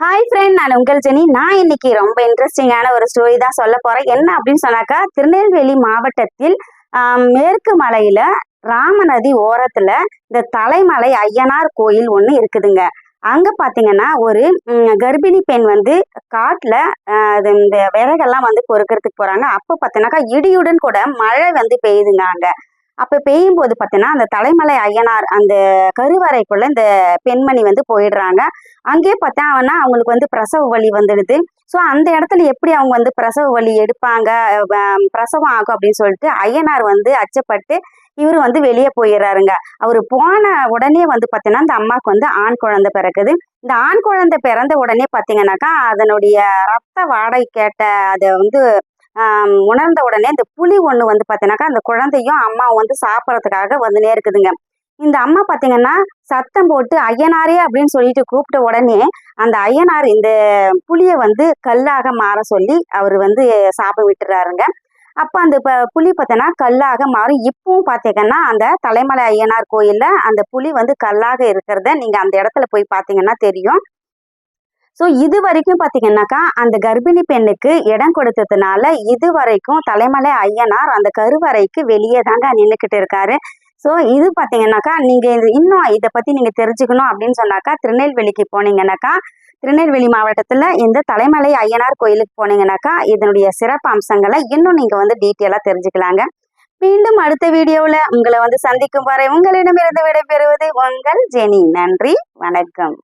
Hi friend நான் உங்கள் Jenny. நான் இன்னைக்கு ரொம்ப இன்ட்ரெஸ்டிங்கான ஒரு ஸ்டோரி தான் சொல்ல போறேன். என்ன அப்படின்னு சொன்னாக்கா திருநெல்வேலி மாவட்டத்தில் மேற்கு மலையில ராமநதி ஓரத்துல இந்த தலைமலை ஐயனார் கோயில் ஒன்று இருக்குதுங்க. அங்க பாத்தீங்கன்னா ஒரு கர்ப்பிணி பெண் வந்து காட்டுல அது இந்த விறகெல்லாம் வந்து பொறுக்கிறதுக்கு போறாங்க. அப்போ பார்த்தீங்கன்னாக்கா இடியுடன் கூட மழை வந்து பெய்யுதுங்க அங்க. அப்போ பெய்யும் போது பார்த்தீங்கன்னா அந்த தலைமலை ஐயனார் அந்த கருவறைக்குள்ள இந்த பெண்மணி வந்து போயிடுறாங்க. அங்கேயே பார்த்தாங்கன்னா அவங்களுக்கு வந்து பிரசவ வலி வந்துடுது. ஸோ அந்த இடத்துல எப்படி அவங்க வந்து பிரசவ வலி எடுப்பாங்க? பிரசவம் ஆகும் அப்படின்னு சொல்லிட்டு ஐயனார் வந்து அச்சப்பட்டு இவர் வந்து வெளியே போயிடுறாருங்க. அவர் போன உடனே வந்து பார்த்தீங்கன்னா அந்த அம்மாவுக்கு வந்து ஆண் குழந்தை பிறக்குது. இந்த ஆண் குழந்தை பிறந்த உடனே பார்த்தீங்கன்னாக்கா அதனுடைய ரத்த வாடகை கேட்ட அதை வந்து உணர்ந்த உடனே இந்த புலி ஒன்று வந்து பார்த்தீங்கன்னாக்கா அந்த குழந்தையும் அம்மாவும் வந்து சாப்பிட்றதுக்காக வந்துனே இருக்குதுங்க இந்த அம்மா பார்த்தீங்கன்னா சத்தம் போட்டு ஐயனாரே அப்படின்னு சொல்லிட்டு கூப்பிட்ட உடனே அந்த ஐயனார் இந்த புலியை வந்து கல்லாக மாற சொல்லி அவர் வந்து சாப்பிட விட்டுறாருங்க. அப்போ அந்த இப்போ புலி பார்த்தோன்னா கல்லாக மாறும் இப்பவும் பார்த்தீங்கன்னா அந்த தலைமலை ஐயனார் கோயிலில் அந்த புலி வந்து கல்லாக இருக்கிறத நீங்கள் அந்த இடத்துல போய் பார்த்தீங்கன்னா தெரியும். ஸோ இது வரைக்கும் பார்த்தீங்கன்னாக்கா அந்த கர்ப்பிணி பெண்ணுக்கு இடம் கொடுத்ததுனால இது வரைக்கும் தலைமலை ஐயனார் அந்த கருவறைக்கு வெளியே தாங்க நின்றுக்கிட்டு இருக்காரு. ஸோ இது பார்த்தீங்கன்னாக்கா நீங்கள் இன்னும் இதை பற்றி நீங்கள் தெரிஞ்சுக்கணும் அப்படின்னு சொன்னாக்கா திருநெல்வேலிக்கு போனீங்கன்னாக்கா திருநெல்வேலி மாவட்டத்தில் இந்த தலைமலை ஐயனார் கோயிலுக்கு போனீங்கன்னாக்கா இதனுடைய சிறப்பு அம்சங்களை இன்னும் நீங்கள் வந்து டீட்டெயிலாக தெரிஞ்சுக்கலாங்க. மீண்டும் அடுத்த வீடியோவில் உங்களை வந்து சந்திக்கும் வரை உங்களிடமிருந்து விடைபெறுவது உங்கள் ஜெனி. நன்றி வணக்கம்.